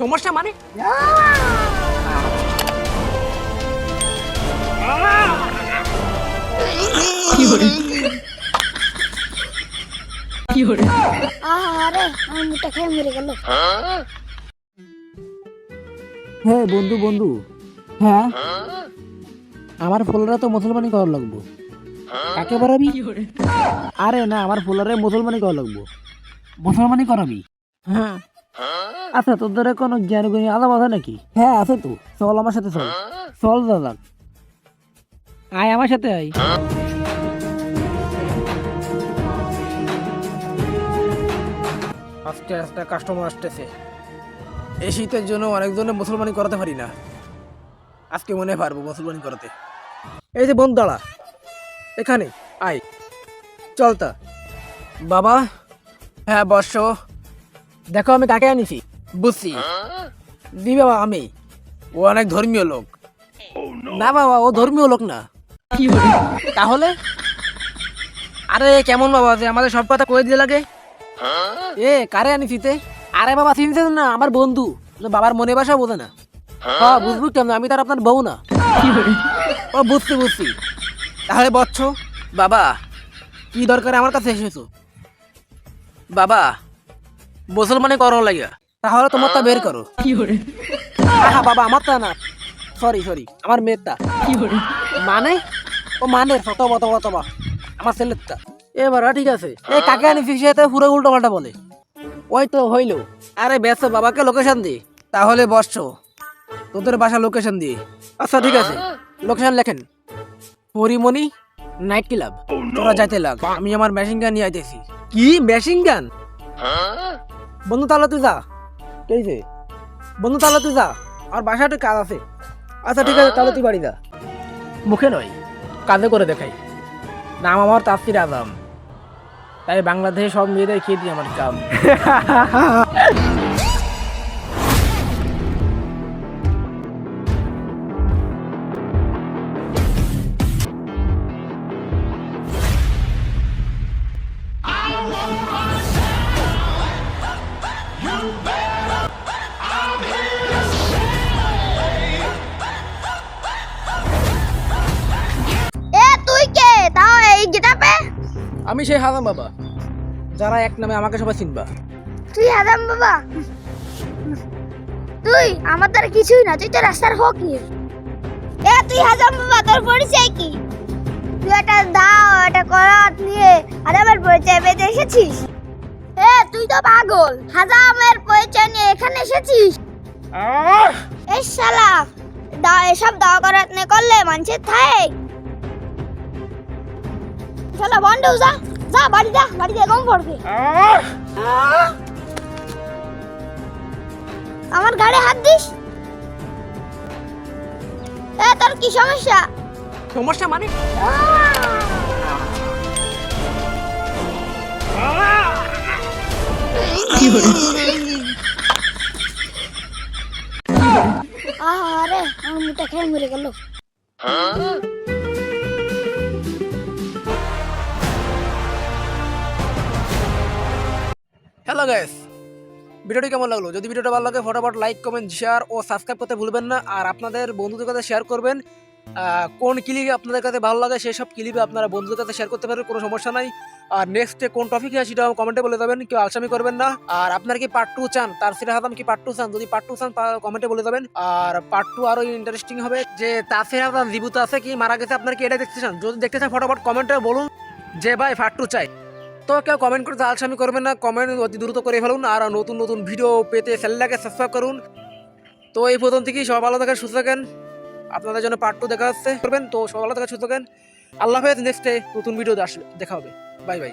সমস্যা মানে? আরে আমার মুখটা খেয়ে মরে গেল। হ্যাঁ বন্ধু বন্ধু। হ্যাঁ? আমার ফোলারে তো মুসলমানি করার লাগবো। কাকে বাড়াবি আরে না আমার ফোলারে মুসলমানি করা লাগবো। মুসলমানি করাবি? হ্যাঁ। আচ্ছা তোদের কোনো জ্ঞান গুণী আলাপ আছে নাকি? হ্যাঁ আছে তো। চল আমার সাথে চল। চল দাদা। আয় আমার সাথে আয়। আজকে একটা কাস্টমার আসতেছে। এই শীতের জন্য অনেকজনে মুসলমানি করাতে পারি না। আজকে মনে পারব মুসলমানি করাতে। এই যে বন্ধু দাঁড়া। এখানে আয়। চলতা বাবা? হ্যাঁ বর্ষ দেখো আমি কাকে আনিছি? বুঝছি। দি বাবা আমি। ও অনেক ধর্মীয় লোক। না বাবা ও ধর্মীয় লোক না। তাহলে? আরে কেমন বাবা যে আমাদের সব কথা কয়ে দিয়ে লাগে? এ কারে আনিছি আনিছিতে আরে বাবা চিনতে না? আমার বন্ধু। বাবার মনে বাসা বোঝে না। হ্যাঁ বুঝব কেমন? আমি তার আপনার বউ না। ও বুঝছি বুঝছি। তাহলে বচ্ছ বাবা কি দরকার আমার কাছে এসেছ? বাবা মুসলমানে করো লাগিয়া। তাহলে তোমার তা বের করো। কি আহা বাবা আমার তা না। সরি সরি আমার মেয়েরটা। মানে? ও মানে তবা তবা আমার ছেলেরটা। এবার ঠিক আছে। এ কাকে আনিছিস সে তো পুরো উল্টো পাল্টা বলে। ওই তো হইল। আরে ব্যস্ত বাবাকে লোকেশন দি। তাহলে বসছো। তোদের বাসা লোকেশন দি আচ্ছা ঠিক আছে। লোকেশন লেখেন। হরিমণি নাইট ক্লাব তোরা যাইতে লাগ। আমি আমার মেশিন গান নিয়ে আইতেছি। কি মেশিন গান বন্ধু তাহলে তুই যা। কে যে, বন্ধু তাহলে তুই যা, আর বাসায় একটা কাজ আছে। আচ্ছা ঠিক আছে, তাহলে তুই বাড়ি যা। মুখে নয়, কাজে করে দেখাই। নাম আমার তাস্তির আজম। তাই বাংলাদেশে সব মেয়েদের খেয়ে দিই আমার কাম। আমি সেই হাজাম বাবা যারা এক নামে আমাকে সবাই চিনবা। তুই হাদাম বাবা? তুই আমার দ্বারা কিছুই না তুই তো রাস্তার হোক নি এ তুই হাজাম বাবা তোর পরিচয় কি? তুই একটা দাও একটা করাত নিয়ে হাজামের পরিচয় পেতে এসেছিস? এ তুই তো পাগল হাজামের পরিচয় নিয়ে এখানে এসেছিস? এ শালা দা এসব দাওয়া করাত নে করলে মানুষের থাই শালা বন্ধ যা যা বাড়ি যা বাড়ি যা কম পড়বে আমার গাড়ি হাত দিস। এ তোর কি সমস্যা? সমস্যা মানে? আরে আমার মুখটা খেয়ে মরে গেল। হ্যালো গাইস ভিডিওটি কেমন লাগল? যদি ভিডিওটা ভালো লাগে, ফটাফট লাইক কমেন্ট শেয়ার ও সাবস্ক্রাইব করতে ভুলবেন না। আর আপনাদের বন্ধুদের কাছে শেয়ার করবেন কোন ক্লিপ আপনাদের কাছে ভালো লাগে, সেই সব ক্লিপে আপনারা বন্ধুদের কাছে শেয়ার করতে পারেন, কোনো সমস্যা নাই। আর নেক্সটে কোন টপিক আছে সেটা কমেন্টে বলে দেবেন, কেউ আলসামি করবেন না। আর আপনার কি পার্ট টু চান? তার সিরা হাতাম কি পার্ট টু চান? যদি পার্ট টু চান কমেন্টে বলে দেবেন। আর পার্ট টু আরও ইন্টারেস্টিং হবে, যে তাসির হাতাম জীবিত আছে কি, মারা গেছে, আপনার কি এটা দেখতে চান? যদি দেখতে চান, ফটাফট কমেন্টে বলুন, যে ভাই পার্ট টু চাই। তো কেউ কমেন্ট করতে আলসামি করবেন না। কমেন্ট অতি দ্রুত করে ফেলুন আর নতুন নতুন ভিডিও পেতে চ্যানেলটাকে সাবস্ক্রাইব করুন। তো এই প্রথম থেকেই সব ভালো থাকেন, সুস্থ থাকেন। আপনাদের জন্য পার্ট টু দেখা যাচ্ছে। করবেন, তো সব ভালো থাকেন, সুস্থ থাকেন। আল্লাহ হাফেজ নেক্সটে নতুন ভিডিও আসবে, দেখা হবে। Bye bye